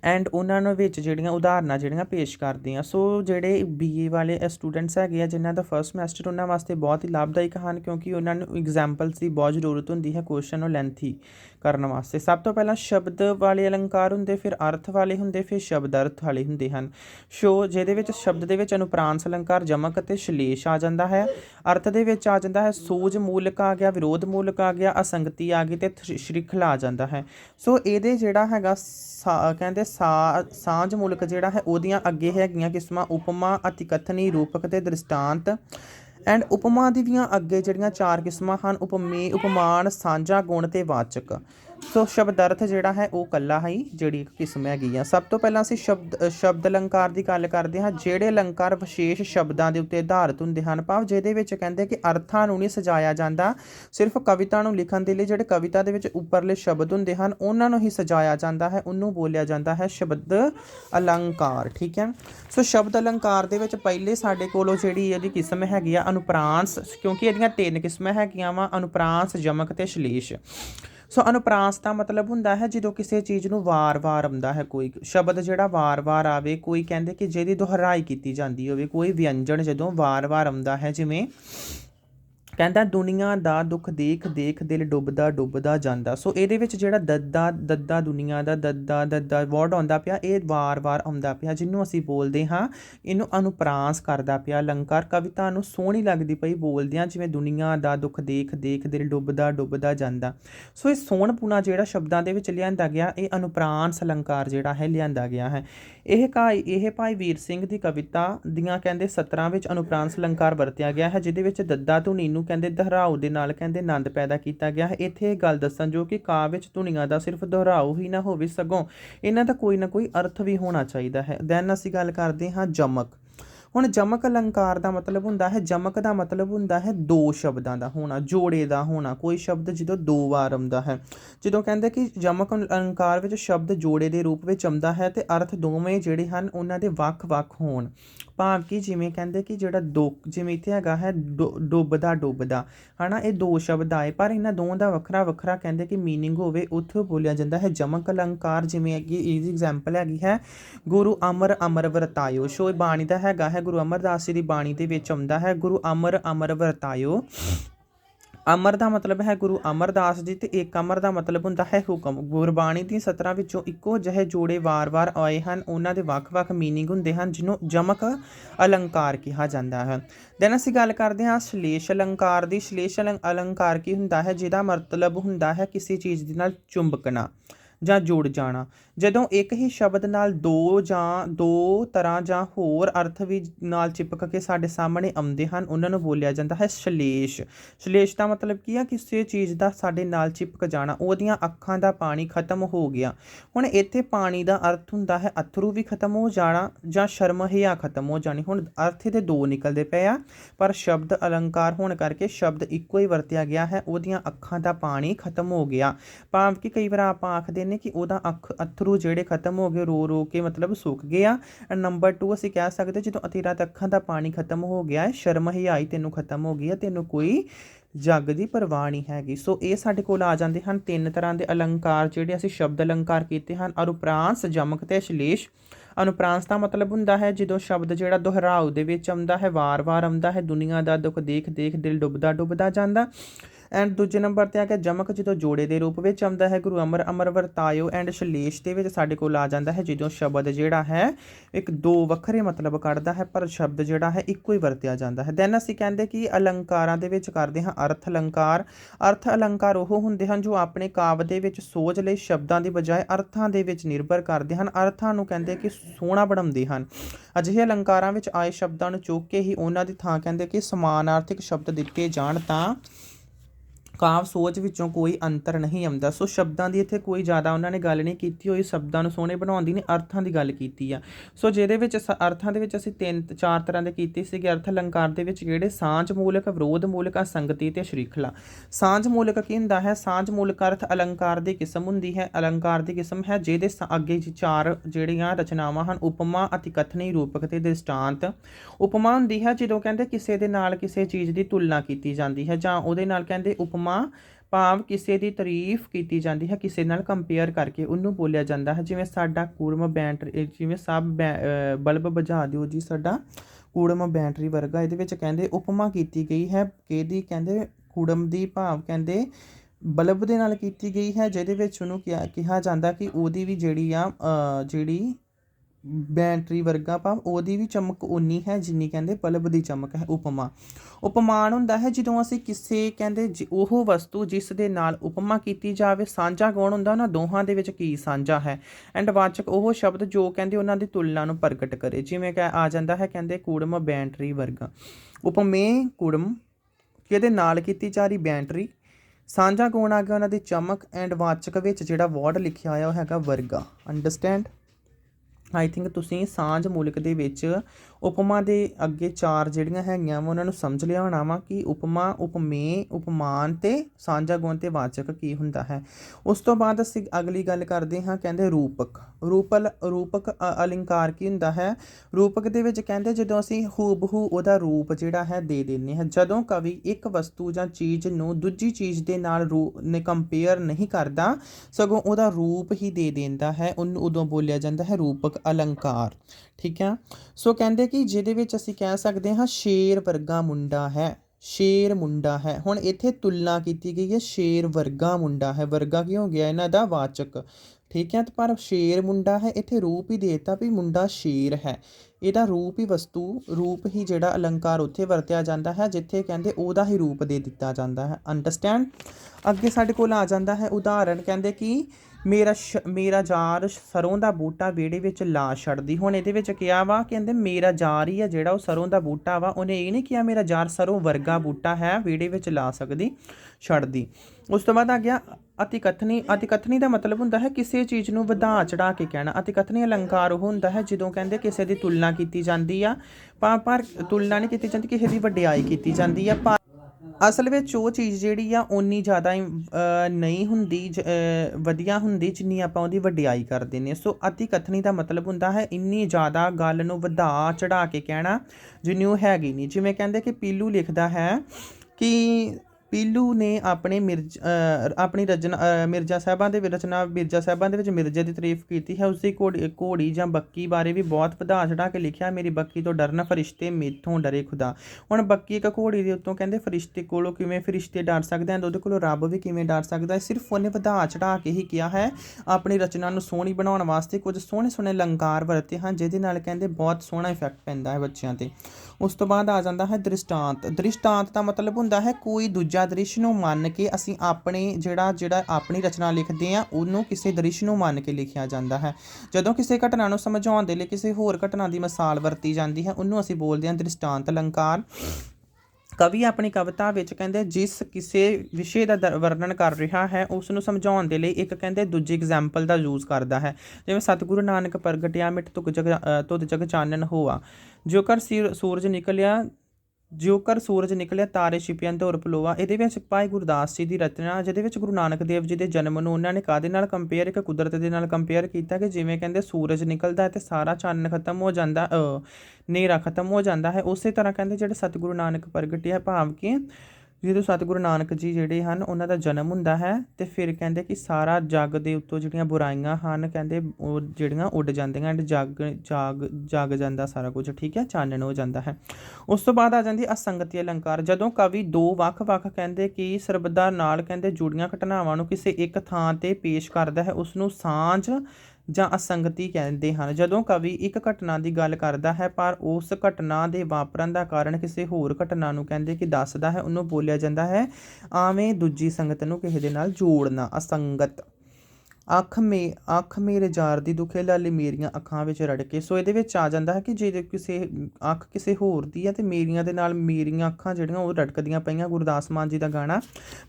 ਐਂਡ ਉਹਨਾਂ ਨੂੰ ਵਿੱਚ ਜਿਹੜੀਆਂ ਉਦਾਹਰਨਾਂ ਜਿਹੜੀਆਂ ਪੇਸ਼ ਕਰਦੇ ਆ ਸੋ ਜਿਹੜੇ ਬੀਏ ਵਾਲੇ ਸਟੂਡੈਂਟਸ ਹੈਗੇ ਆ, ਜਿਨ੍ਹਾਂ ਦਾ ਫਰਸਟ ਸਮੈਸਟਰ ਉਹਨਾਂ ਵਾਸਤੇ ਬਹੁਤ ਹੀ ਲਾਭਦਾਇਕ ਹਨ, ਕਿਉਂਕਿ ਉਹਨਾਂ ਨੂੰ ਐਗਜ਼ਾਮਪਲਸ ਦੀ ਬਹੁਤ ਜ਼ਰੂਰਤ ਹੁੰਦੀ ਹੈ ਕੁਐਸਚਨ ਨੂੰ ਲੈਂਥੀ ਕਰਨ ਵਾਸਤੇ। ਸਭ ਤੋਂ ਪਹਿਲਾਂ ਸ਼ਬਦ ਵਾਲੇ ਅਲੰਕਾਰ ਹੁੰਦੇ, ਫਿਰ ਅਰਥ ਵਾਲੇ ਹੁੰਦੇ, ਫਿਰ ਸ਼ਬਦ ਅਰਥ ਵਾਲੇ ਹੁੰਦੇ ਹਨ। ਸ਼ੋ ਜਿਹਦੇ ਵਿੱਚ ਸ਼ਬਦ ਦੇ ਵਿੱਚ ਅਨੁਪ੍ਰਾਂਸ ਅਲੰਕਾਰ, ਜਮਕ ਅਤੇ ਸ਼ਲੇਸ਼ ਆ ਜਾਂਦਾ ਹੈ। ਅਰਥ ਦੇ ਵਿੱਚ ਆ ਜਾਂਦਾ ਹੈ ਸੂਝ ਮੂਲਕ ਆ ਗਿਆ, ਵਿਰੋਧ ਮੂਲਕ ਆ ਗਿਆ, ਅਸੰਗਤੀ ਆ ਗਈ ਤੇ ਥ੍ਰਿ- ਸ਼੍ਰਿਖਲਾ ਆ ਜਾਂਦਾ ਹੈ। ਸੋ ਇਹਦੇ ਜਿਹੜਾ ਹੈਗਾ ਸਾ- ਕਹਿੰਦੇ ਸਾਂਝ ਮੁਲਕ ਜਿਹੜਾ ਹੈ ਉਹਦੀਆਂ ਅੱਗੇ ਹੈਗੀਆਂ ਕਿਸਮਾਂ ਉਪਮਾ, ਅਤਿਕਥਨੀ, ਰੂਪਕ ਤੇ ਦ੍ਰਿਸ਼ਟਾਂਤ। ਐਂਡ ਉਪਮਾ ਦੀ ਦੀਆਂ ਅੱਗੇ ਜਿਹੜੀਆਂ ਚਾਰ ਕਿਸਮਾਂ ਹਨ ਉਪਮੇय ਉਪਮਾਨ, ਸਾਂਝਾ, ਗੁਣ ਤੇ ਵਾਚਕ। ਸੋ ਸ਼ਬਦ ਅਰਥ ਜਿਹੜਾ ਹੈ ਉਹ ਕੱਲਾ ਹੀ ਜਿਹੜੀ ਕਿਸਮ ਹੈਗੀ ਆ। ਸਭ ਤੋਂ ਪਹਿਲਾਂ ਅਸੀਂ ਸ਼ਬਦ ਸ਼ਬਦ ਅਲੰਕਾਰ ਦੀ ਗੱਲ ਕਰਦੇ ਹਾਂ। ਜਿਹੜੇ ਅਲੰਕਾਰ ਵਿਸ਼ੇਸ਼ ਸ਼ਬਦਾਂ ਦੇ ਉੱਤੇ ਆਧਾਰਿਤ ਹੁੰਦੇ ਹਨ, ਭਾਵ ਜਿਹਦੇ ਵਿੱਚ ਕਹਿੰਦੇ ਕਿ ਅਰਥਾਂ ਨੂੰ ਨਹੀਂ ਸਜਾਇਆ ਜਾਂਦਾ, ਸਿਰਫ ਕਵਿਤਾ ਨੂੰ ਲਿਖਣ ਦੇ ਲਈ ਜਿਹੜੇ ਕਵਿਤਾ ਦੇ ਵਿੱਚ ਉੱਪਰਲੇ ਸ਼ਬਦ ਹੁੰਦੇ ਹਨ, ਉਹਨਾਂ ਨੂੰ ਹੀ ਸਜਾਇਆ ਜਾਂਦਾ ਹੈ, ਉਹਨੂੰ ਬੋਲਿਆ ਜਾਂਦਾ ਹੈ ਸ਼ਬਦ ਅਲੰਕਾਰ ਠੀਕ ਹੈ? ਸੋ ਸ਼ਬਦ ਅਲੰਕਾਰ ਦੇ ਵਿੱਚ ਪਹਿਲੇ ਸਾਡੇ ਕੋਲੋਂ ਜਿਹੜੀ ਇਹਦੀ ਕਿਸਮ ਹੈਗੀ ਆ, ਅਨੁਪ੍ਰਾਂਸ, ਕਿਉਂਕਿ ਇਹਦੀਆਂ ਤਿੰਨ ਕਿਸਮਾਂ ਹੈਗੀਆਂ ਵਾ, ਅਨੁਪ੍ਰਾਂਸ, ਜਮਕ ਤੇ ਸ਼ਲੇਸ਼। ਸੋ ਅਨੁਪ੍ਰਾਂਸ ਦਾ ਮਤਲਬ ਹੁੰਦਾ ਹੈ ਜਦੋਂ ਕਿਸੇ ਚੀਜ਼ ਨੂੰ ਵਾਰ-ਵਾਰ ਆਉਂਦਾ ਹੈ, ਕੋਈ ਸ਼ਬਦ ਜਿਹੜਾ ਵਾਰ-ਵਾਰ ਆਵੇ, ਕੋਈ ਕਹਿੰਦੇ ਕਿ ਜਿਹਦੀ ਦੁਹਰਾਈ ਕੀਤੀ ਜਾਂਦੀ ਹੋਵੇ, ਕੋਈ ਵਿਅੰਜਨ ਜਦੋਂ ਵਾਰ-ਵਾਰ ਆਉਂਦਾ ਹੈ, ਜਿਵੇਂ ਕਹਿੰਦਾ ਦੁਨੀਆ ਦਾ ਦੁੱਖ ਦੇਖ ਦੇਖ ਦਿਲ ਡੁੱਬਦਾ ਡੁੱਬਦਾ ਜਾਂਦਾ। ਸੋ ਇਹਦੇ ਵਿੱਚ ਜਿਹੜਾ ਦੱਦਾ ਦੱਦਾ ਦੁਨੀਆ ਦਾ, ਦੱਦਾ ਦੱਦਾ ਵਰਡ ਆਉਂਦਾ ਪਿਆ, ਇਹ ਵਾਰ-ਵਾਰ ਆਉਂਦਾ ਪਿਆ, ਜਿਹਨੂੰ ਅਸੀਂ ਬੋਲਦੇ ਹਾਂ, ਇਹਨੂੰ ਅਨੁਪ੍ਰਾਂਸ ਕਰਦਾ ਪਿਆ। ਅਲੰਕਾਰ ਕਵਿਤਾ ਨੂੰ ਸੋਹਣੀ ਲੱਗਦੀ ਪਈ ਬੋਲਦਿਆਂ ਜਿਵੇਂ ਦੁਨੀਆ ਦਾ ਦੁੱਖ ਦੇਖ ਦੇਖ ਦਿਲ ਡੁੱਬਦਾ ਡੁੱਬਦਾ ਜਾਂਦਾ। ਸੋ ਇਹ ਸੋਹਣਪੁਣਾ ਜਿਹੜਾ ਸ਼ਬਦਾਂ ਦੇ ਵਿੱਚ ਲਿਆਂਦਾ ਗਿਆ, ਇਹ ਅਨੁਪ੍ਰਾਂਸ ਅਲੰਕਾਰ ਜਿਹੜਾ ਹੈ ਲਿਆਂਦਾ ਗਿਆ ਹੈ। ਇਹ ਕਾ ਇਹ ਭਾਈ ਵੀਰ ਸਿੰਘ ਦੀ ਕਵਿਤਾ ਦੀਆਂ ਕਹਿੰਦੇ 17 ਵਿੱਚ ਅਨੁਪ੍ਰਾਂਸ ਅਲੰਕਾਰ ਵਰਤਿਆ ਗਿਆ ਹੈ, ਜਿਹਦੇ ਵਿੱਚ ਦੱਦਾ ਧੁਨੀ ਨੂੰ ਕਹਿੰਦੇ ਦੁਹਰਾਉ ਦੇ ਨਾਲ ਕਹਿੰਦੇ ਆਨੰਦ ਪੈਦਾ ਕੀਤਾ ਗਿਆ ਹੈ। ਇੱਥੇ ਇਹ ਗੱਲ ਦੱਸਣ ਜੋ ਕਿ ਕਾਵਿ ਵਿੱਚ ਧੁਨੀਆਂ ਦਾ ਸਿਰਫ ਦੁਹਰਾਉ ਹੀ ਨਾ ਹੋਵੇ ਸਗੋਂ ਇਹਨਾਂ ਦਾ ਕੋਈ ਨਾ ਕੋਈ ਅਰਥ ਵੀ ਹੋਣਾ ਚਾਹੀਦਾ ਹੈ। ਦੈਨ ਅਸੀਂ ਗੱਲ ਕਰਦੇ ਹਾਂ ਜਮਕ। ਹੁਣ ਜਮਕ ਅਲੰਕਾਰ ਦਾ ਮਤਲਬ ਹੁੰਦਾ ਹੈ, ਜਮਕ ਦਾ ਮਤਲਬ ਹੁੰਦਾ ਹੈ ਦੋ ਸ਼ਬਦਾਂ ਦਾ ਹੋਣਾ, ਜੋੜੇ ਦਾ ਹੋਣਾ, ਕੋਈ ਸ਼ਬਦ ਜਦੋਂ ਦੋ ਵਾਰ ਆਉਂਦਾ ਹੈ। ਜਦੋਂ ਕਹਿੰਦੇ ਕਿ ਜਮਕ ਅਲੰਕਾਰ ਵਿੱਚ ਸ਼ਬਦ ਜੋੜੇ ਦੇ ਰੂਪ ਵਿੱਚ ਆਉਂਦਾ ਹੈ ਤੇ ਅਰਥ ਦੋਵੇਂ ਜਿਹੜੇ ਹਨ ਉਹਨਾਂ ਦੇ ਵੱਖ-ਵੱਖ ਹੋਣ। ਭਾਵ ਕਿ ਜਿਵੇਂ ਕਹਿੰਦੇ ਕਿ ਜਿਹੜਾ ਦੋ ਜਿਵੇਂ ਇੱਥੇ ਹੈਗਾ ਹੈ ਡੁ- ਡੁੱਬਦਾ ਡੁੱਬਦਾ ਹਨਾ ਇਹ ਦੋ ਸ਼ਬਦ ਆਏ ਪਰ ਇਹਨਾਂ ਦੋਵਾਂ ਦਾ ਵੱਖਰਾ ਵੱਖਰਾ ਕਹਿੰਦੇ ਕਿ मीनिंग ਹੋਵੇ ਉੱਥੇ ਬੋਲਿਆ ਜਾਂਦਾ ਹੈ ਜਮਕ ਅਲੰਕਾਰ ਜਿਵੇਂ ਕਿ ਇਹਦੀ ਐਗਜ਼ਾਮਪਲ ਹੈਗੀ ਹੈ ਗੁਰੂ ਅਮਰ ਅਮਰ ਵਰਤਾਇਓ ਸੋ ਇਹ ਬਾਣੀ ਦਾ ਹੈਗਾ ਹੈ ਗੁਰੂ ਅਮਰਦਾਸ ਜੀ ਦੀ ਬਾਣੀ ਦੇ ਵਿੱਚ ਆਉਂਦਾ ਹੈ ਗੁਰੂ ਅਮਰ ਅਮਰ ਵਰਤਾਇਓ ਅਮਰ ਦਾ ਮਤਲਬ ਹੈ ਗੁਰੂ ਅਮਰਦਾਸ ਜੀ ਤੇ ਇੱਕ ਅਮਰ ਦਾ ਮਤਲਬ ਹੁੰਦਾ ਹੈ ਹੁਕਮ। ਗੁਰਬਾਣੀ ਦੀ ਸਤਰਾਂ ਵਿੱਚੋਂ ਇੱਕੋ ਜਿਹੇ ਜੋੜੇ ਵਾਰ-ਵਾਰ ਆਏ ਹਨ। ਉਹਨਾਂ ਦੇ ਵੱਖ-ਵੱਖ ਮੀਨਿੰਗ ਹੁੰਦੇ ਹਨ, ਜਿਹਨੂੰ ਜਮਕ ਅਲੰਕਾਰ ਕਿਹਾ ਜਾਂਦਾ ਹੈ। ਦੈਨ ਅਸੀਂ ਗੱਲ ਕਰਦੇ ਹਾਂ ਸ਼ਲੇਸ਼ ਅਲੰਕਾਰ ਦੀ। ਸ਼ਲੇਸ਼ ਅਲੰਕਾਰ ਕੀ ਹੁੰਦਾ ਹੈ? ਜਿਹਦਾ ਮਤਲਬ ਹੁੰਦਾ ਹੈ ਕਿਸੇ ਚੀਜ਼ ਦੇ ਨਾਲ ਚੁੰਬਕਣਾ ਜਾਂ ਜੁੜ ਜਾਣਾ। ਜਦੋਂ ਇੱਕ ਹੀ ਸ਼ਬਦ ਨਾਲ ਦੋ ਜਾਂ ਦੋ ਤਰ੍ਹਾਂ ਜਾਂ ਹੋਰ ਅਰਥ ਵੀ ਨਾਲ ਚਿਪਕ ਕੇ ਸਾਡੇ ਸਾਹਮਣੇ ਆਉਂਦੇ ਹਨ, ਉਹਨਾਂ ਨੂੰ ਬੋਲਿਆ ਜਾਂਦਾ ਹੈ ਸ਼ਲੇਸ਼। ਸ਼ਲੇਸ਼ ਦਾ ਮਤਲਬ ਕੀ ਆ? ਕਿਸੇ ਚੀਜ਼ ਦਾ ਸਾਡੇ ਨਾਲ ਚਿਪਕ ਜਾਣਾ, ਉਹਦੀਆਂ ਅੱਖਾਂ ਦਾ ਪਾਣੀ ਖਤਮ ਹੋ ਗਿਆ। ਹੁਣ ਇੱਥੇ ਪਾਣੀ ਦਾ ਅਰਥ ਹੁੰਦਾ ਹੈ ਅਥਰੂ ਵੀ ਖਤਮ ਹੋ ਜਾਣਾ ਜਾਂ ਸ਼ਰਮ ਹਿਆ ਖਤਮ ਹੋ ਜਾਣੀ। ਹੁਣ ਅਰਥ ਇਹਦੇ ਦੋ ਨਿਕਲਦੇ ਪਏ ਆ, ਪਰ ਸ਼ਬਦ ਅਲੰਕਾਰ ਹੋਣ ਕਰਕੇ ਸ਼ਬਦ ਇੱਕੋ ਹੀ ਵਰਤਿਆ ਗਿਆ ਹੈ, ਉਹਦੀਆਂ ਅੱਖਾਂ ਦਾ ਪਾਣੀ ਖਤਮ ਹੋ ਗਿਆ। ਭਾਵ ਕਿ ਕਈ ਵਾਰ ਆਪਾਂ ਆਖਦੇ ਨੇ ਕਿ ਉਹਦਾ ਅੱਖ ਅਥਰੂ ਜਿਹੜੇ ਖਤਮ ਹੋ ਗਏ ਰੋ ਰੋ ਕੇ ਮਤਲਬ ਸੁੱਕ ਗਿਆ ਨੰਬਰ 2 ਅਸੀਂ ਕਹਿ ਸਕਦੇ ਜਦੋਂ ਤੇਰਾ ਅੱਖਾਂ ਦਾ ਪਾਣੀ ਖਤਮ ਹੋ ਗਿਆ ਹੈ, ਸ਼ਰਮ ਆਈ, ਤੈਨੂੰ ਖਤਮ ਹੋ ਗਈ ਹੈ ਤੈਨੂੰ ਕੋਈ ਜੱਗ ਦੀ ਪਰਵਾਹ ਨਹੀਂ ਹੈਗੀ। ਸੋ ਇਹ ਸਾਡੇ ਕੋਲ ਆ ਜਾਂਦੇ ਹਨ ਤਿੰਨ ਤਰ੍ਹਾਂ ਦੇ ਅਲੰਕਾਰ ਜਿਹੜੇ ਅਸੀਂ ਸ਼ਬਦ ਅਲੰਕਾਰ ਕੀਤੇ ਹਨ। ਅਨੁਪ੍ਰਾਂਸ, ਜਮਕ ਤੇ ਸ਼ਲੇਸ਼। ਅਨੁਪ੍ਰਾਂਸ ਦਾ ਮਤਲਬ ਹੁੰਦਾ ਹੈ ਜਦੋਂ ਸ਼ਬਦ ਜਿਹੜਾ ਦੁਹਰਾਉ ਦੇ ਵਿੱਚ ਆਉਂਦਾ ਹੈ, ਵਾਰ-ਵਾਰ ਆਉਂਦਾ ਹੈ, ਦੁਨੀਆ ਦਾ ਦੁੱਖ ਦੇਖ ਦੇਖ ਦਿਲ ਡੁੱਬਦਾ ਡੁੱਬਦਾ ਜਾਂਦਾ। ਐਂਡ ਦੂਜੇ ਨੰਬਰ ਤੇ ਆ ਗਿਆ ਜਮਕ ਜਦੋਂ ਜੋੜੇ ਦੇ ਰੂਪ ਵਿੱਚ ਆਉਂਦਾ ਹੈ, ਗੁਰੂ ਅਮਰ ਅਮਰ ਵਰਤਾਇਓ ਐਂਡ ਸ਼ਲੇਸ਼ ਦੇ ਵਿੱਚ ਸਾਡੇ ਕੋਲ ਆ ਜਾਂਦਾ ਹੈ, ਜਦੋਂ ਸ਼ਬਦ ਜਿਹੜਾ ਹੈ, ਇੱਕ ਦੋ ਵੱਖਰੇ ਮਤਲਬ ਕੱਢਦਾ ਹੈ, ਪਰ ਸ਼ਬਦ ਜਿਹੜਾ ਹੈ, ਇੱਕੋ ਹੀ ਵਰਤਿਆ ਜਾਂਦਾ ਹੈ। ਦੈਨ ਅਸੀਂ ਕਹਿੰਦੇ ਕਿ ਅਲੰਕਾਰਾਂ ਦੇ ਵਿੱਚ ਕਰਦੇ ਹਾਂ ਅਰਥ ਅਲੰਕਾਰ। ਅਰਥ ਅਲੰਕਾਰ ਉਹ ਹੁੰਦੇ ਹਨ ਜੋ ਆਪਣੇ ਕਾਵ ਦੇ ਵਿੱਚ ਸੋਚ ਲਈ ਸ਼ਬਦਾਂ ਦੀ ਬਜਾਏ ਅਰਥਾਂ ਦੇ ਵਿੱਚ ਨਿਰਭਰ ਕਰਦੇ ਹਨ। ਅਰਥਾਂ ਨੂੰ ਕਹਿੰਦੇ ਕਿ ਸੋਹਣਾ ਬਣਾਉਂਦੇ ਹਨ। ਅਜਿਹੇ ਅਲੰਕਾਰਾਂ ਵਿੱਚ ਆਏ ਸ਼ਬਦਾਂ ਨੂੰ ਚੁੱਕ ਕੇ ਹੀ ਉਹਨਾਂ ਦੀ ਥਾਂ ਕਹਿੰਦੇ ਕਿ ਸਮਾਨਾਰਥਿਕ ਸ਼ਬਦ ਦਿੱਤੇ ਜਾਣ ਤਾਂ ਕਾਵ ਸੋਚ ਵਿੱਚੋਂ ਕੋਈ ਅੰਤਰ ਨਹੀਂ ਆਉਂਦਾ। ਸੋ ਸ਼ਬਦਾਂ ਦੀ ਇੱਥੇ ਕੋਈ ਜ਼ਿਆਦਾ ਉਹਨਾਂ ਨੇ ਗੱਲ ਨਹੀਂ ਕੀਤੀ ਹੋਈ ਸ਼ਬਦਾਂ ਨੂੰ ਸੋਹਣੇ ਬਣਾਉਣ ਦੀ ਨੇ, ਅਰਥਾਂ ਦੀ ਗੱਲ ਕੀਤੀ ਆ। ਸੋ ਜਿਹਦੇ ਵਿੱਚ ਸ- ਅਰਥਾਂ ਦੇ ਵਿੱਚ ਅਸੀਂ ਤਿੰਨ, ਚਾਰ ਤਰ੍ਹਾਂ ਦੇ ਕੀਤੇ ਸੀਗੇ। ਅਰਥ ਅਲੰਕਾਰ ਦੇ ਵਿੱਚ ਜਿਹੜੇ ਸਾਂਝ ਮੂਲਕ, ਵਿਰੋਧ ਮੂਲਕ ਅਸੰਗਤੀ ਤੇ ਸ਼੍ਰੀਖਲਾ। ਸਾਂਝ ਮੂਲਕ ਕੀ ਹੁੰਦਾ ਹੈ? ਸਾਂਝ ਮੂਲਕ ਅਰਥ ਅਲੰਕਾਰ ਦੀ ਕਿਸਮ ਹੁੰਦੀ ਹੈ। ਅਲੰਕਾਰ ਦੀ ਕਿਸਮ ਹੈ ਜਿਹਦੇ ਸ- ਅੱਗੇ ਜੀ ਚਾਰ ਜਿਹੜੀਆਂ ਰਚਨਾਵਾਂ ਹਨ, ਉਪਮਾ ਅਤਿ ਕਥਨੀ ਰੂਪਕ ਤੇ ਦ੍ਰਿਸ਼ਟਾਂਤ। ਉਪਮਾ ਹੁੰਦੀ ਹੈ ਜਦੋਂ ਕਹਿੰਦੇ ਕਿਸੇ ਦੇ ਨਾਲ ਕਿਸੇ ਚੀਜ਼ ਦੀ ਤੁਲਨਾ ਕੀਤੀ ਜਾਂਦੀ ਹੈ ਜਾਂ ਉਹਦੇ ਨਾਲ ਕਹਿੰਦੇ ਉਪਮਾ ਭਾਵ ਕਿਸੇ ਦੀ ਤਾਰੀਫ ਕੀਤੀ ਜਾਂਦੀ ਹੈ, ਕਿਸੇ ਨਾਲ ਕੰਪੇਅਰ ਕਰਕੇ ਉਹਨੂੰ ਬੋਲਿਆ ਜਾਂਦਾ ਹੈ। ਜਿਵੇਂ ਸਾਡਾ ਕੂੜਮ ਬੈਂਟਰੀ ਜਿਵੇਂ ਸਭ ਬੈ- ਬਲਬ ਬੁਝਾ ਦਿਓ ਜੀ, ਸਾਡਾ ਕੂੜਮ ਬੈਂਟਰੀ ਵਰਗਾ, ਇਹਦੇ ਵਿੱਚ ਕਹਿੰਦੇ ਉਪਮਾ ਕੀਤੀ ਗਈ ਹੈ, ਕਿਹਦੀ? ਕਹਿੰਦੇ ਕੂੜਮ ਦੀ ਭਾਵ ਕਹਿੰਦੇ ਬਲਬ ਦੇ ਨਾਲ ਕੀਤੀ ਗਈ ਹੈ, ਜਿਹਦੇ ਵਿੱਚ ਉਹਨੂੰ ਕਿਹਾ ਕਿਹਾ ਜਾਂਦਾ ਕਿ ਉਹਦੀ ਵੀ ਜਿਹੜੀ ਆ ਜਿਹੜੀ ਬੈਟਰੀ ਵਰਗਾ ਭਾਵ ਉਹਦੀ ਵੀ ਚਮਕ ਉਨੀ ਹੈ ਜਿੰਨੀ ਕਹਿੰਦੇ ਬਲਬ ਦੀ ਚਮਕ ਹੈ ਉਪਮਾ। ਉਪਮਾਨ ਹੁੰਦਾ ਹੈ ਜਦੋਂ ਅਸੀਂ ਕਿਸੇ ਕਹਿੰਦੇ ਜ- ਉਹ ਵਸਤੂ ਜਿਸ ਦੇ ਨਾਲ ਉਪਮਾ ਕੀਤੀ ਜਾਵੇ, ਸਾਂਝਾ ਗੁਣ ਹੁੰਦਾ? ਉਹਨਾਂ ਦੋਹਾਂ ਦੇ ਵਿੱਚ ਕੀ ਸਾਂਝਾ ਹੈ? ਐਂਡ ਵਾਚਕ ਉਹ ਸ਼ਬਦ ਜੋ ਕਹਿੰਦੇ ਉਹਨਾਂ ਦੀ ਤੁਲਨਾ ਨੂੰ ਪ੍ਰਗਟ ਕਰੇ। ਜਿਵੇਂ ਕਿ ਆ ਜਾਂਦਾ ਹੈ ਕਹਿੰਦੇ ਕੂੜਮ ਬੈਟਰੀ ਵਰਗਾ। ਉਪਮੇ ਕੂੜਮ ਕਿਹਦੇ ਨਾਲ ਕੀਤੀ ਜਾ ਰਹੀ ਬੈਟਰੀ? ਸਾਂਝਾ ਗੁਣ ਆ ਗਿਆ ਉਹਨਾਂ ਦੀ ਚਮਕ? ਐਂਡ ਵਾਚਕ ਵਿੱਚ ਜਿਹੜਾ ਵਰਡ ਲਿਖਿਆ ਹੋਇਆ ਉਹ ਹੈਗਾ ਵਰਗਾ। ਅੰਡਰਸਟੈਂਡ ਆਈ ਥਿੰਕ ਤੁਸੀਂ ਸਾਂਝ ਮੁਲਕ ਦੇ ਵਿੱਚ ਉਪਮਾ ਦੇ ਅੱਗੇ ਚਾਰ ਜਿਹੜੀਆਂ ਹੈਗੀਆਂ ਵਾ, ਉਹਨਾਂ ਨੂੰ ਸਮਝ ਲਿਆ ਹੋਣਾ ਵਾ ਕਿ ਉਪਮਾ, ਉਪਮੇ, ਉਪਮਾਨ ਤੇ ਸਾਂਝਾ ਗੁਣ ਤੇ ਵਾਚਕ ਕੀ ਹੁੰਦਾ ਹੈ। ਉਸ ਤੋਂ ਬਾਅਦ ਅਸੀਂ ਅਗਲੀ ਗੱਲ ਕਰਦੇ ਹਾਂ, ਕਹਿੰਦੇ ਰੂਪਕ। ਰੂਪਲ, ਰੂਪਕ, ਅ- ਅਲੰਕਾਰ ਕੀ ਹੁੰਦਾ ਹੈ? ਰੂਪਕ ਦੇ ਵਿੱਚ ਕਹਿੰਦੇ ਜਦੋਂ ਅਸੀਂ ਹੂਬਹੂ ਉਹਦਾ ਰੂਪ ਜਿਹੜਾ ਹੈ ਦੇ ਦਿੰਦੇ ਹਾਂ। ਜਦੋਂ ਕਵੀ ਇੱਕ ਵਸਤੂ ਜਾਂ ਚੀਜ਼ ਨੂੰ ਦੂਜੀ ਚੀਜ਼ ਦੇ ਨਾਲ ਰੂ, ਨੇ ਕੰਪੇਅਰ ਨਹੀਂ ਕਰਦਾ, ਸਗੋਂ ਉਹਦਾ ਰੂਪ ਹੀ ਦੇ ਦਿੰਦਾ ਹੈ, ਉਹਨੂੰ ਉਦੋਂ ਬੋਲਿਆ ਜਾਂਦਾ ਹੈ ਰੂਪਕ ਅਲੰਕਾਰ। ਠੀਕ ਹੈ ਸੋ ਕਹਿੰਦੇ ਕਿ ਜਿਹਦੇ ਵਿੱਚ ਅਸੀਂ ਕਹਿ ਸਕਦੇ ਹਾਂ ਸ਼ੇਰ ਵਰਗਾ ਮੁੰਡਾ ਹੈ, ਸ਼ੇਰ ਮੁੰਡਾ ਹੈ। ਹੁਣ ਇੱਥੇ ਤੁਲਨਾ ਕੀਤੀ ਗਈ ਹੈ ਸ਼ੇਰ ਵਰਗਾ ਮੁੰਡਾ ਹੈ। ਵਰਗਾ ਕੀ ਹੋ ਗਿਆ ਇਹਨਾਂ ਦਾ? ਵਾਚਕ। ਠੀਕ ਹੈ ਪਰ ਸ਼ੇਰ ਮੁੰਡਾ ਹੈ, ਇੱਥੇ ਰੂਪ ਹੀ ਦੇਤਾ ਵੀ ਮੁੰਡਾ ਸ਼ੇਰ ਹੈ। ਇਹਦਾ ਰੂਪ ਹੀ ਵਸਤੂ, ਰੂਪ ਹੀ ਜਿਹੜਾ ਅਲੰਕਾਰ ਉੱਥੇ ਵਰਤਿਆ ਜਾਂਦਾ ਹੈ, ਜਿੱਥੇ ਕਹਿੰਦੇ ਉਹਦਾ ਹੀ ਰੂਪ ਦੇ ਦਿੱਤਾ ਜਾਂਦਾ ਹੈ। ਅੰਡਰਸਟੈਂਡ ਅੱਗੇ ਸਾਡੇ ਕੋਲ ਆ ਜਾਂਦਾ ਹੈ ਉਦਾਹਰਣ ਕਹਿੰਦੇ ਕਿ ਮੇਰਾ ਸ਼- ਮੇਰਾ ਜਾਰ ਸਰੋਂ ਦਾ ਬੂਟਾ ਵਿਹੜੇ ਵਿੱਚ ਲਾ ਛੱਡਦੀ। ਹੁਣ ਇਹਦੇ ਵਿੱਚ ਕਿਹਾ ਵਾ ਕਹਿੰਦੇ ਮੇਰਾ ਜਾਰ ਹੀ ਆ ਜਿਹੜਾ ਉਹ ਸਰੋਂ ਦਾ ਬੂਟਾ ਵਾ। ਉਹਨੇ ਇਹ ਨਹੀਂ ਕਿਹਾ ਮੇਰਾ ਜਾਰ ਸਰੋਂ ਵਰਗਾ ਬੂਟਾ ਹੈ, ਵਿਹੜੇ ਵਿੱਚ ਲਾ ਸਕਦੀ, ਛੱਡਦੀ। ਉਸ ਤੋਂ ਬਾਅਦ ਆ ਗਿਆ ਅਤਿਕਥਨੀ। ਅਤਿਕਥਨੀ ਦਾ ਮਤਲਬ ਹੁੰਦਾ ਹੈ ਕਿਸੇ ਚੀਜ਼ ਨੂੰ ਵਧਾ ਚੜਾ ਕੇ ਕਹਿਣਾ। ਅਤਿਕਥਨੀ ਅਲੰਕਾਰ ਉਹ ਹੁੰਦਾ ਹੈ ਜਦੋਂ ਕਹਿੰਦੇ ਕਿਸੇ ਦੀ ਤੁਲਨਾ ਕੀਤੀ ਜਾਂਦੀ ਆ। ਪਰ ਪਰ ਤੁਲਨਾ ਨਹੀਂ ਕੀਤੀ ਜਾਂਦੀ, ਕਿਸੇ ਦੀ ਵਡਿਆਈ ਕੀਤੀ ਜਾਂਦੀ ਆ। ਪਰ ਅਸਲ ਵਿੱਚ ਉਹ ਚੀਜ਼ ਜਿਹੜੀ ਆ ਓਨੀ ਜ਼ਿਆਦਾ ਹੀ, ਨਹੀਂ ਹੁੰਦੀ ਜ- ਵਧੀਆ ਹੁੰਦੀ ਜਿੰਨੀ ਆਪਾਂ ਉਹਦੀ ਵਡਿਆਈ ਕਰਦੇ ਨੇ ਸੋ ਅਤੀ ਕਥਨੀ ਦਾ ਮਤਲਬ ਹੁੰਦਾ ਹੈ ਇੰਨੀ ਜ਼ਿਆਦਾ ਗੱਲ ਨੂੰ ਵਧਾ ਚੜਾ ਕੇ ਕਹਿਣਾ ਜਿੰਨੀ ਉਹ ਹੈਗੀ ਨਹੀਂ ਜਿਵੇਂ ਕਹਿੰਦੇ ਕਿ ਪੀਲੂ ਲਿਖਦਾ ਹੈ ਕਿ ਪੀਲੂ ਨੇ ਆਪਣੇ ਮਿਰਜ ਆਪਣੀ ਰਚਨਾ ਮਿਰਜ਼ਾ ਸਾਹਿਬਾਂ ਦੇ ਰਚਨਾ, ਮਿਰਜ਼ਾ ਸਾਹਿਬਾਂ ਦੇ ਵਿੱਚ ਮਿਰਜ਼ੇ ਦੀ ਤਾਰੀਫ ਕੀਤੀ ਹੈ। ਉਸ ਦੀ ਘੋੜੀ ਘੋੜੀ ਜਾਂ ਬੱਕੀ ਬਾਰੇ ਵੀ ਬਹੁਤ ਵਧਾ ਚੜਾ ਕੇ ਲਿਖਿਆ ਮੇਰੀ ਬੱਕੀ ਤੋਂ ਡਰਨ ਫਰਿਸ਼ਤੇ ਮੇਥੋਂ ਡਰੇ ਖੁਦਾ। ਹੁਣ ਬੱਕੀ ਇੱਕ ਘੋੜੀ ਦੇ ਉੱਤੋਂ ਕਹਿੰਦੇ, ਫਰਿਸ਼ਤੇ ਕੋਲੋਂ ਕਿਵੇਂ ਫਰਿਸ਼ਤੇ ਡਰ ਸਕਦੇ ਹਨ? ਉਹਦੇ ਕੋਲੋਂ ਰੱਬ ਵੀ ਕਿਵੇਂ ਡਰ ਸਕਦਾ ਹੈ? ਸਿਰਫ ਉਹਨੇ ਵਧਾ ਚੜਾ ਕੇ ਹੀ ਕਿਹਾ ਹੈ, ਆਪਣੀ ਰਚਨਾ ਨੂੰ ਸੋਹਣੀ ਬਣਾਉਣ ਵਾਸਤੇ ਕੁਝ ਸੋਹਣੇ ਸੋਹਣੇ ਅਲੰਕਾਰ ਵਰਤੇ ਹਨ, ਜਿਹਦੇ ਨਾਲ ਕਹਿੰਦੇ, ਬਹੁਤ ਸੋਹਣਾ ਇਫੈਕਟ ਪੈਂਦਾ ਹੈ ਬੱਚਿਆਂ ਤੇ। ਉਸ ਤੋਂ ਬਾਅਦ ਆ ਜਾਂਦਾ ਹੈ ਦ੍ਰਿਸ਼ਟਾਂਤ। ਦ੍ਰਿਸ਼ਟਾਂਤ ਦਾ ਮਤਲਬ ਹੁੰਦਾ ਹੈ ਕੋਈ ਦੂਜਾ ਦ੍ਰਿਸ਼ ਨੂੰ ਮੰਨ ਕੇ ਅਸੀਂ ਆਪਣੇ ਜਿਹੜਾ ਜਿਹੜਾ ਆਪਣੀ ਰਚਨਾ ਲਿਖਦੇ ਆ ਉਹਨੂੰ ਕਿਸੇ ਦ੍ਰਿਸ਼ ਨੂੰ ਮੰਨ ਕੇ ਲਿਖਿਆ ਜਾਂਦਾ ਹੈ। ਜਦੋਂ ਕਿਸੇ ਘਟਨਾ ਨੂੰ ਸਮਝਾਉਣ ਦੇ ਲਈ ਕਿਸੇ ਹੋਰ ਘਟਨਾ ਦੀ ਮਿਸਾਲ ਵਰਤੀ ਜਾਂਦੀ ਹੈ, ਉਹਨੂੰ ਅਸੀਂ ਬੋਲਦੇ ਹਾਂ ਦ੍ਰਿਸ਼ਟਾਂਤ, ਅਲੰਕਾਰ। ਕਵੀ ਆਪਣੀ ਕਵਿਤਾ ਵਿੱਚ ਕਹਿੰਦੇ ਜਿਸ ਕਿਸੇ ਵਿਸ਼ੇ ਦਾ ਦਰ- ਵਰਣਨ ਕਰ ਰਿਹਾ ਹੈ ਉਸ ਨੂੰ ਸਮਝਾਉਣ ਦੇ ਲਈ ਇੱਕ ਕਹਿੰਦੇ ਦੂਜੀ ਐਗਜ਼ਾਮਪਲ ਦਾ ਯੂਜ਼ ਕਰਦਾ ਹੈ। ਜਿਵੇਂ ਸਤਿਗੁਰੂ ਨਾਨਕ ਪ੍ਰਗਟਿਆ ਮਿਟ ਤੁਕ ਜਗ ਅ, ਤੁਧ ਜਗ ਚਾਨਣ ਹੋਆ ਜੋਕਰ ਸਿਰ- ਸੂਰਜ ਨਿਕਲਿਆ ਜੋ ਕਰ ਸੂਰਜ ਨਿਕਲਿਆ ਤਾਰੇ ਛਿਪਿਆਂ ਧੁਰ ਪਲੋਆ ਇਹਦੇ ਵਿੱਚ ਭਾਈ ਗੁਰਦਾਸ ਜੀ ਦੀ ਰਚਨਾ ਜਿਹਦੇ ਵਿੱਚ ਗੁਰੂ ਨਾਨਕ ਦੇਵ ਜੀ ਦੇ ਜਨਮ ਨੂੰ ਉਹਨਾਂ ਨੇ ਕਾਦੇ ਨਾਲ ਕੰਪੇਅਰ ਇੱਕ ਕੁਦਰਤ ਦੇ ਨਾਲ ਕੰਪੇਅਰ ਕੀਤਾ ਕਿ ਜਿਵੇਂ ਕਹਿੰਦੇ ਸੂਰਜ ਨਿਕਲਦਾ ਹੈ ਤੇ ਸਾਰਾ ਚਾਨਣ ਖਤਮ ਹੋ ਜਾਂਦਾ ਅ, ਹਨੇਰਾ ਖਤਮ ਹੋ ਜਾਂਦਾ ਹੈ ਉਸੇ ਤਰ੍ਹਾਂ ਕਹਿੰਦੇ ਜਿਹੜੇ ਸਤਿਗੁਰੂ ਨਾਨਕ ਪ੍ਰਗਟਿਆ ਭਾਵ ਕਿ ਜਦੋਂ ਸਤਿਗੁਰੂ ਨਾਨਕ ਜੀ ਜਿਹੜੇ ਹਨ, ਉਹਨਾਂ ਦਾ ਜਨਮ ਹੁੰਦਾ ਹੈ ਤੇ ਫਿਰ ਕਹਿੰਦੇ ਕਿ ਸਾਰਾ ਜੱਗ ਦੇ ਉੱਤੋਂ ਜਿਹੜੀਆਂ ਬੁਰਾਈਆਂ ਹਨ, ਕਹਿੰਦੇ ਉਹ ਜਿਹੜੀਆਂ ਉੱਡ ਜਾਂਦੀਆਂ ਐਂਡ ਜੱਗ, ਜਾਗ, ਜਗ ਜਾਂਦਾ ਸਾਰਾ ਕੁਝ, ਠੀਕ ਹੈ, ਚਾਨਣ ਹੋ ਜਾਂਦਾ ਹੈ। ਉਸ ਤੋਂ ਬਾਅਦ ਆ ਜਾਂਦੀ ਅਸੰਗਤੀ ਅਲੰਕਾਰ। ਜਦੋਂ ਕਵੀ ਦੋ ਵੱਖ-ਵੱਖ ਕਹਿੰਦੇ ਕਿ ਸਰਬਦਾ ਨਾਲ ਕਹਿੰਦੇ ਜੁੜੀਆਂ ਘਟਨਾਵਾਂ ਨੂੰ ਕਿਸੇ ਇੱਕ ਥਾਂ ਤੇ ਪੇਸ਼ ਕਰਦਾ ਹੈ ਉਸ ਨੂੰ ਸਾਂਝ ਜਾਂ ਅਸੰਗਤੀ ਕਹਿੰਦੇ ਹਨ। ਜਦੋਂ ਕਵੀ ਇੱਕ ਘਟਨਾ ਦੀ ਗੱਲ ਕਰਦਾ ਹੈ, ਪਰ ਉਸ ਘਟਨਾ ਦੇ ਵਾਪਰਨ ਦਾ ਕਾਰਨ ਕਿਸੇ ਹੋਰ ਘਟਨਾ ਨੂੰ ਕਹਿੰਦੇ ਕਿ ਦੱਸਦਾ ਹੈ, ਉਹਨੂੰ ਬੋਲਿਆ ਜਾਂਦਾ ਹੈ, ਆਵੇਂ ਦੂਜੀ ਸੰਗਤ ਨੂੰ ਕਿਸੇ ਦੇ ਨਾਲ ਜੋੜਨਾ, ਅਸੰਗਤ। ਅੱਖ ਮੇ, ਅੱਖ ਮੇਰੇ ਜਾਰ ਦੀ ਦੁਖੇ ਲਾਲੀ ਮੇਰੀਆਂ ਅੱਖਾਂ ਵਿੱਚ ਰੜ ਕੇ। ਸੋ ਇਹਦੇ ਵਿੱਚ ਆ ਜਾਂਦਾ ਹੈ ਕਿ ਜੇ ਕਿਸੇ, ਅੱਖ ਕਿਸੇ ਹੋਰ ਦੀ ਹੈ ਤੇ ਮੇਰੀਆਂ ਦੇ ਨਾਲ ਮੇਰੀਆਂ ਅੱਖਾਂ ਜਿਹੜੀਆਂ ਉਹ ਰੜਕਦੀਆਂ ਪਈਆਂ, ਗੁਰਦਾਸ ਮਾਨ ਜੀ ਦਾ ਗਾਣਾ।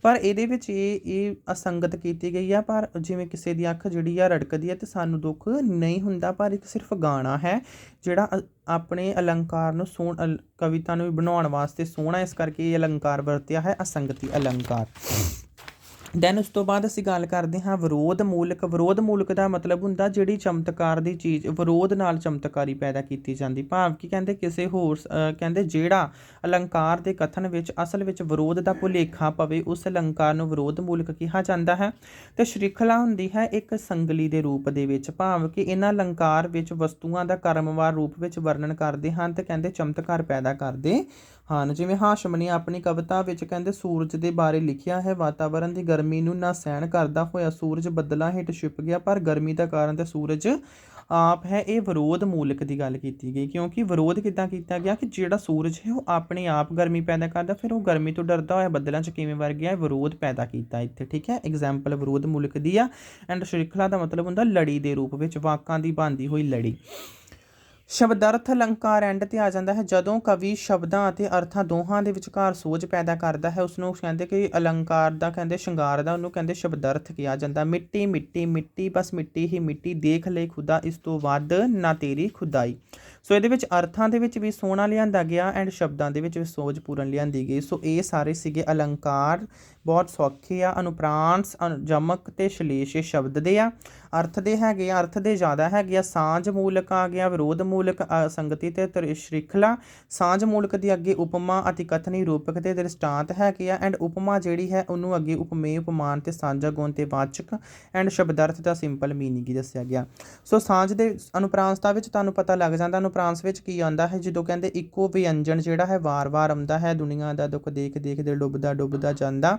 ਪਰ ਇਹਦੇ ਵਿੱਚ ਇਹ ਇਹ ਅਸੰਗਤ ਕੀਤੀ ਗਈ ਆ, ਪਰ ਜਿਵੇਂ ਕਿਸੇ ਦੀ ਅੱਖ ਜਿਹੜੀ ਆ ਰੜਕਦੀ ਹੈ ਤੇ ਸਾਨੂੰ ਦੁੱਖ ਨਹੀਂ ਹੁੰਦਾ, ਪਰ ਇੱਕ ਸਿਰਫ ਗਾਣਾ ਹੈ, ਜਿਹੜਾ ਅ- ਆਪਣੇ ਅਲੰਕਾਰ ਨੂੰ ਸੋਹਣ ਅਲ- ਕਵਿਤਾ ਨੂੰ ਬਣਾਉਣ ਵਾਸਤੇ ਸੋਹਣਾ, ਇਸ ਕਰਕੇ ਇਹ ਅਲੰਕਾਰ ਵਰਤਿਆ ਹੈ, ਅਸੰਗਤੀ ਅਲੰਕਾਰ। ਦੈਨ ਉਸ ਤੋਂ ਬਾਅਦ ਅਸੀਂ ਗੱਲ ਕਰਦੇ ਹਾਂ ਵਿਰੋਧ ਮੂਲਕ। ਵਿਰੋਧ ਮੂਲਕ ਦਾ ਮਤਲਬ ਹੁੰਦਾ ਜਿਹੜੀ ਚਮਤਕਾਰ ਦੀ ਚੀਜ਼, ਵਿਰੋਧ ਨਾਲ ਚਮਤਕਾਰੀ ਪੈਦਾ ਕੀਤੀ ਜਾਂਦੀ। ਭਾਵ ਕਿ ਕਹਿੰਦੇ ਕਿਸੇ ਹੋਰ ਸ- ਕਹਿੰਦੇ ਜਿਹੜਾ ਅਲੰਕਾਰ ਦੇ ਕਥਨ ਵਿੱਚ ਅਸਲ ਵਿੱਚ ਵਿਰੋਧ ਦਾ ਭੁਲੇਖਾ ਪਵੇ, ਉਸ ਅਲੰਕਾਰ ਨੂੰ ਵਿਰੋਧ ਮੂਲਕ ਕਿਹਾ ਜਾਂਦਾ ਹੈ। ਤੇ ਸ਼੍ਰਿਖਲਾ ਹੁੰਦੀ ਹੈ ਇੱਕ ਸੰਗਲੀ ਦੇ ਰੂਪ ਦੇ ਵਿੱਚ। ਭਾਵ ਕਿ ਇਹਨਾਂ ਅਲੰਕਾਰ ਵਿੱਚ ਵਸਤੂਆਂ ਦਾ ਕਰਮਵਾਰ ਰੂਪ ਵਿੱਚ ਵਰਣਨ ਕਰਦੇ ਹਨ ਤੇ ਕਹਿੰਦੇ ਚਮਤਕਾਰ ਪੈਦਾ ਕਰਦੇ ਹਨ। ਜਿਵੇਂ ਹਾਸ਼ਮ ਨੇ ਆਪਣੀ ਕਵਿਤਾ ਵਿੱਚ ਕਹਿੰਦੇ, ਸੂਰਜ ਦੇ ਬਾਰੇ ਲਿਖਿਆ ਹੈ ਵਾਤਾਵਰਣ ਦੀ ਗਰਮੀ ਨੂੰ ਨਾ ਸਹਿਣ ਕਰਦਾ ਹੋਇਆ ਸੂਰਜ ਬੱਦਲਾਂ ਹੇਠ ਛਿਪ ਗਿਆ, ਪਰ ਗਰਮੀ ਦਾ ਕਾਰਨ ਤੇ ਸੂਰਜ ਆਪ ਹੈ। ਇਹ ਵਿਰੋਧ ਮੂਲਕ ਦੀ ਗੱਲ ਕੀਤੀ ਗਈ, ਕਿਉਂਕਿ ਵਿਰੋਧ ਕਿੱਦਾਂ ਕੀਤਾ ਗਿਆ ਕਿ ਜਿਹੜਾ ਸੂਰਜ ਹੈ, ਉਹ ਆਪਣੇ ਆਪ ਗਰਮੀ ਪੈਦਾ ਕਰਦਾ, ਫਿਰ ਉਹ ਗਰਮੀ ਤੋਂ ਡਰਦਾ ਹੋਇਆ ਬੱਦਲਾਂ 'ਚ ਕਿਵੇਂ ਵਰ ਗਿਆ ਵਿਰੋਧ ਪੈਦਾ ਕੀਤਾ ਇੱਥੇ, ਠੀਕ ਹੈ? ਐਗਜ਼ਾਮਪਲ ਵਿਰੋਧ ਮੂਲਕ ਦੀ ਆ ਐਂਡ ਸ਼੍ਰਿਖਲਾ ਦਾ ਮਤਲਬ ਹੁੰਦਾ ਲੜੀ ਦੇ ਰੂਪ ਵਿੱਚ, ਵਾਕਾਂ ਦੀ ਬਾਂਦੀ ਹੋਈ ਲੜੀ। ਸ਼ਬਦਅਰਥ ਅਲੰਕਾਰ ਐਂਡ ਤੇ ਆ ਜਾਂਦਾ ਹੈ, ਜਦੋਂ ਕਵੀ ਸ਼ਬਦਾਂ ਅਤੇ ਅਰਥਾਂ ਦੋਹਾਂ ਦੇ ਵਿਚਕਾਰ ਸੋਝ ਪੈਦਾ ਕਰਦਾ ਹੈ ਉਸ ਨੂੰ ਕਹਿੰਦੇ ਕਿ ਅਲੰਕਾਰ ਦਾ ਕਹਿੰਦੇ ਸ਼ਿੰਗਾਰ ਦਾ, ਉਹਨੂੰ ਕਹਿੰਦੇ ਸ਼ਬਦਅਰਥ ਕਿਹਾ ਜਾਂਦਾ। ਮਿੱਟੀ ਮਿੱਟੀ ਮਿੱਟੀ, ਬਸ ਮਿੱਟੀ ਹੀ ਮਿੱਟੀ, ਦੇਖ ਲੈ ਖੁਦਾ, ਇਸ ਤੋਂ ਵੱਧ ਨਾ ਤੇਰੀ ਖੁਦਾਈ। ਸੋ ਇਹਦੇ ਵਿੱਚ ਅਰਥਾਂ ਦੇ ਵਿੱਚ ਵੀ ਸੋਹਣਾ ਲਿਆਂਦਾ ਗਿਆ ਐਂਡ ਸ਼ਬਦਾਂ ਦੇ ਵਿੱਚ ਵੀ ਸੋਝ ਪੂਰਨ ਲਿਆਂਦੀ ਗਈ। ਸੋ ਇਹ ਸਾਰੇ ਸੀਗੇ ਅਲੰਕਾਰ ਬਹੁਤ ਸੌਖੇ ਆ, ਅਨੁਪ੍ਰਾਂਸ ਅਨੁ- ਜਮਕ ਤੇ ਸ਼ਲੇਸ਼ ਇਹ ਸ਼ਬਦ ਦੇ ਆ। ਅਰਥ ਦੇ ਹੈਗੇ ਆ, ਅਰਥ ਦੇ ਜ਼ਿਆਦਾ ਹੈਗੇ ਆ। ਸਾਂਝ ਮੂਲਕ ਆ ਗਿਆ, ਵਿਰੋਧ ਮੂਲਕ ਸੰਗਤੀ ਤੇ ਤ੍ਰਿ- ਸ਼੍ਰਿਖਲਾ ਸਾਂਝ ਮੂਲਕ ਦੀ ਅੱਗੇ ਉਪਮਾ, ਅਤਿਕਥਨੀ ਰੂਪਕ ਤੇ ਦ੍ਰਿਸ਼ਟਾਂਤ ਹੈਗੇ ਆ। ਐਂਡ ਉਪਮਾ ਜਿਹੜੀ ਹੈ, ਉਹਨੂੰ ਅੱਗੇ ਉਪਮੇ ਉਪਮਾਨ ਤੇ ਸਾਂਝਾ ਗੁਣ ਤੇ ਵਾਚਕ ਐਂਡ ਸ਼ਬਦਾਰਥ ਦਾ ਸਿੰਪਲ ਮੀਨਿੰਗ ਹੀ ਦੱਸਿਆ ਗਿਆ। ਸੋ ਸਾਂਝ ਦੇ ਅਨੁਪ੍ਰਾਂਸਤਾ ਵਿੱਚ ਤੁਹਾਨੂੰ ਪਤਾ ਲੱਗ ਜਾਂਦਾ, ਅਨੁਪ੍ਰਾਂਸ ਵਿੱਚ ਕੀ ਆਉਂਦਾ ਹੈ? ਜਦੋਂ ਕਹਿੰਦੇ ਇੱਕੋ ਵਿਅੰਜਨ ਜਿਹੜਾ ਹੈ, ਵਾਰ-ਵਾਰ ਆਉਂਦਾ ਹੈ, ਦੁਨੀਆ ਦਾ ਦੁੱਖ ਦੇਖ ਦੇਖ ਦੇਖਦੇ ਡੁੱਬਦਾ ਡੁੱਬਦਾ ਜਾਂਦਾ।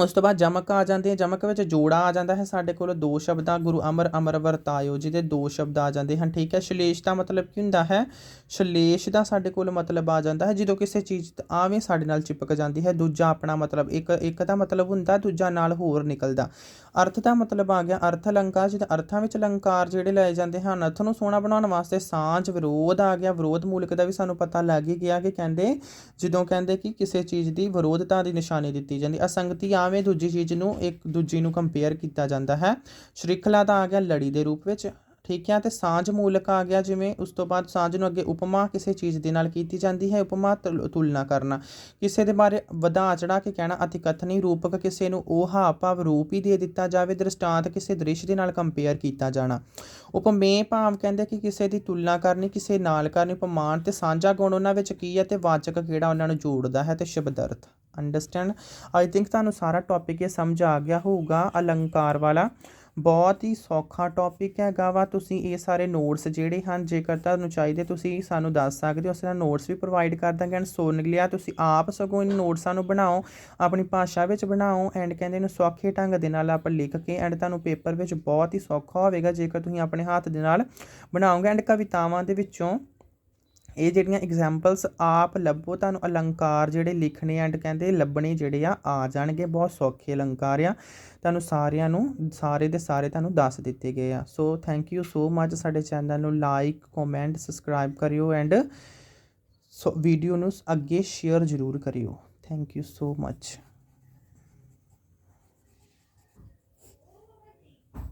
ਉਸ ਤੋਂ ਬਾਅਦ ਜਮਕ ਆ ਜਾਂਦੇ ਹੈ। ਜਮਕ ਵਿੱਚ ਜੋੜਾ ਆ ਜਾਂਦਾ ਹੈ। ਸਾਡੇ ਕੋਲ ਦੋ ਸ਼ਬਦਾਂ ਗੁਰੂ ਅਮਰ ਅਮਰ ਵਰਤਾਇਓ ਜਿਹਦੇ ਦੋ ਸ਼ਬਦ ਆ ਜਾਂਦੇ ਹਨ। ਠੀਕ ਹੈ। ਸ਼ਲੇਸ਼ ਦਾ ਮਤਲਬ ਕੀ ਹੁੰਦਾ ਹੈ? ਸ਼ਲੇਸ਼ ਦਾ ਸਾਡੇ ਕੋਲ ਮਤਲਬ ਆ ਜਾਂਦਾ ਹੈ। ਜਦੋਂ ਕਿਸੇ ਚੀਜ਼ ਆਵੇਂ ਸਾਡੇ ਨਾਲ ਚਿਪਕ ਜਾਂਦੀ ਹੈ, ਦੂਜਾ ਆਪਣਾ ਮਤਲਬ, ਇੱਕ ਇੱਕ ਦਾ ਮਤਲਬ ਹੁੰਦਾ, ਦੂਜਾ ਨਾਲ ਹੋਰ ਨਿਕਲਦਾ। ਅਰਥ ਦਾ ਮਤਲਬ ਆ ਗਿਆ ਅਰਥ ਅਲੰਕਾਰ, ਜਿਹਦੇ ਅਰਥਾਂ ਵਿੱਚ ਅਲੰਕਾਰ ਜਿਹੜੇ ਲਏ ਜਾਂਦੇ ਹਨ, ਅਰਥ ਨੂੰ ਸੋਹਣਾ ਬਣਾਉਣ ਵਾਸਤੇ ਸਾਂਝ, ਵਿਰੋਧ ਆ ਗਿਆ। ਵਿਰੋਧ ਮੂਲਕ ਦਾ ਵੀ ਸਾਨੂੰ ਪਤਾ ਲੱਗ ਹੀ ਗਿਆ ਕਿ ਕਹਿੰਦੇ, ਜਦੋਂ ਕਹਿੰਦੇ ਕਿ ਕਿਸੇ ਚੀਜ਼ ਦੀ ਵਿਰੋਧਤਾ ਦੀ ਨਿਸ਼ਾਨੀ ਦਿੱਤੀ ਜਾਂਦੀ, ਅਸੰਗਤੀ ਆਵੇਂ ਦੂਜੀ ਚੀਜ਼ ਨੂੰ ਇੱਕ ਦੂਜੀ ਨੂੰ ਕੰਪੇਅਰ ਕੀਤਾ ਜਾਂਦਾ ਹੈ। ਸ਼੍ਰਿਖਲਾ ਦਾ ਆ ਗਿਆ ਲੜੀ ਦੇ ਰੂਪ ਵਿੱਚ। ਠੀਕ ਹੈ, ਤੇ ਸਾਂਝ ਮੂਲਕ ਆ ਗਿਆ, ਜਿਵੇਂ ਉਸ ਤੋਂ ਬਾਅਦ ਸਾਂਝ ਨੂੰ ਅੱਗੇ ਉਪਮਾ ਕਿਸੇ ਚੀਜ਼ ਦੇ ਨਾਲ ਕੀਤੀ ਜਾਂਦੀ ਹੈ, ਉਪਮਾ ਤੁਲ- ਤੁਲਨਾ ਕਰਨਾ। ਕਿਸੇ ਦੇ ਬਾਰੇ ਵਧਾ ਚੜਾ ਕੇ ਕਹਿਣਾ ਅਤੀ ਕਥਨੀ ਰੂਪਕ, ਕਿਸੇ ਨੂੰ ਉਹ ਹਾਵ ਭਾਵ ਰੂਪ ਹੀ ਦੇ ਦਿੱਤਾ ਜਾਵੇ, ਦ੍ਰਿਸ਼ਟਾਂਤ ਕਿਸੇ ਦ੍ਰਿਸ਼ ਦੇ ਨਾਲ ਕੰਪੇਅਰ ਕੀਤਾ ਜਾਣਾ। ਉਪਮੇ ਭਾਵ ਕਹਿੰਦੇ ਕਿ ਕਿਸੇ ਦੀ ਤੁਲਨਾ ਕਰਨੀ, ਕਿਸੇ ਨਾਲ ਕਰਨੀ, ਉਪਮਾਨ ਤੇ ਸਾਂਝਾ ਗੁਣ ਉਹਨਾਂ ਵਿੱਚ ਕੀ ਹੈ ਤੇ ਵਾਚਕ ਕਿਹੜਾ ਉਹਨਾਂ ਨੂੰ ਜੋੜਦਾ ਹੈ ਤੇ ਸ਼ਬਦਅਰਥ ਅੰਡਰਸਟੈਂਡ ਆਈ ਥਿੰਕ ਤੁਹਾਨੂੰ ਸਾਰਾ ਟੌਪਿਕ ਇਹ ਸਮਝ ਆ ਗਿਆ ਹੋਊਗਾ, ਅਲੰਕਾਰ ਵਾਲਾ। ਬਹੁਤ ਹੀ ਸੌਖਾ ਟੌਪਿਕ ਹੈਗਾ ਵਾ। ਤੁਸੀਂ ਇਹ ਸਾਰੇ ਨੋਟਸ ਜਿਹੜੇ ਹਨ, ਜੇਕਰ ਤੁਹਾਨੂੰ ਚਾਹੀਦੇ, ਤੁਸੀਂ ਸਾਨੂੰ ਦੱਸ ਸਕਦੇ ਹੋ। ਅਸੀਂ ਤੁਹਾਨੂੰ ਨੋਟਸ ਵੀ ਪ੍ਰੋਵਾਈਡ ਕਰ ਦਾਂਗੇ। ਐਂਡ ਸੁਣ ਲਿਆ ਤੁਸੀਂ ਆਪ ਸਗੋਂ ਇਹਨਾਂ ਨੋਟਸਾਂ ਨੂੰ ਬਣਾਓ, ਆਪਣੀ ਭਾਸ਼ਾ ਵਿੱਚ ਬਣਾਓ। ਐਂਡ ਕਹਿੰਦੇ ਇਹਨੂੰ ਸੌਖੇ ਢੰਗ ਦੇ ਨਾਲ ਆਪ ਲਿਖ ਕੇ ਐਂਡ ਤੁਹਾਨੂੰ ਪੇਪਰ ਵਿੱਚ ਬਹੁਤ ਹੀ ਸੌਖਾ ਹੋਵੇਗਾ, ਜੇਕਰ ਤੁਸੀਂ ਆਪਣੇ ਹੱਥ ਦੇ ਨਾਲ ਬਣਾਓਗੇ। ਐਂਡ ਕਵਿਤਾਵਾਂ ਦੇ ਵਿੱਚੋਂ ਇਹ ਜਿਹੜੀਆਂ ਐਗਜ਼ਾਮਪਲਸ ਆਪ ਲੱਭੋ, ਤੁਹਾਨੂੰ ਅਲੰਕਾਰ ਜਿਹੜੇ ਲਿਖਣੇ ਐਂਡ ਕਹਿੰਦੇ ਲੱਭਣੇ ਜਿਹੜੇ ਆ ਆ ਜਾਣਗੇ। ਬਹੁਤ ਸੌਖੇ ਅਲੰਕਾਰ ਆ। ਤੁਹਾਨੂੰ ਸਾਰਿਆਂ ਨੂੰ, ਸਾਰੇ ਦੇ ਸਾਰੇ ਤੁਹਾਨੂੰ ਦੱਸ ਦਿੱਤੇ ਗਏ ਆ। ਸੋ ਥੈਂਕ ਯੂ ਸੋ ਮੱਚ ਸਾਡੇ ਚੈਨਲ ਨੂੰ ਲਾਈਕ ਕਮੈਂਟ ਸਬਸਕ੍ਰਾਈਬ ਕਰਿਓ ਐਂਡ ਸੋ ਵੀਡੀਓ ਨੂੰ ਅੱਗੇ ਸ਼ੇਅਰ ਜ਼ਰੂਰ ਕਰਿਓ। Thank you so much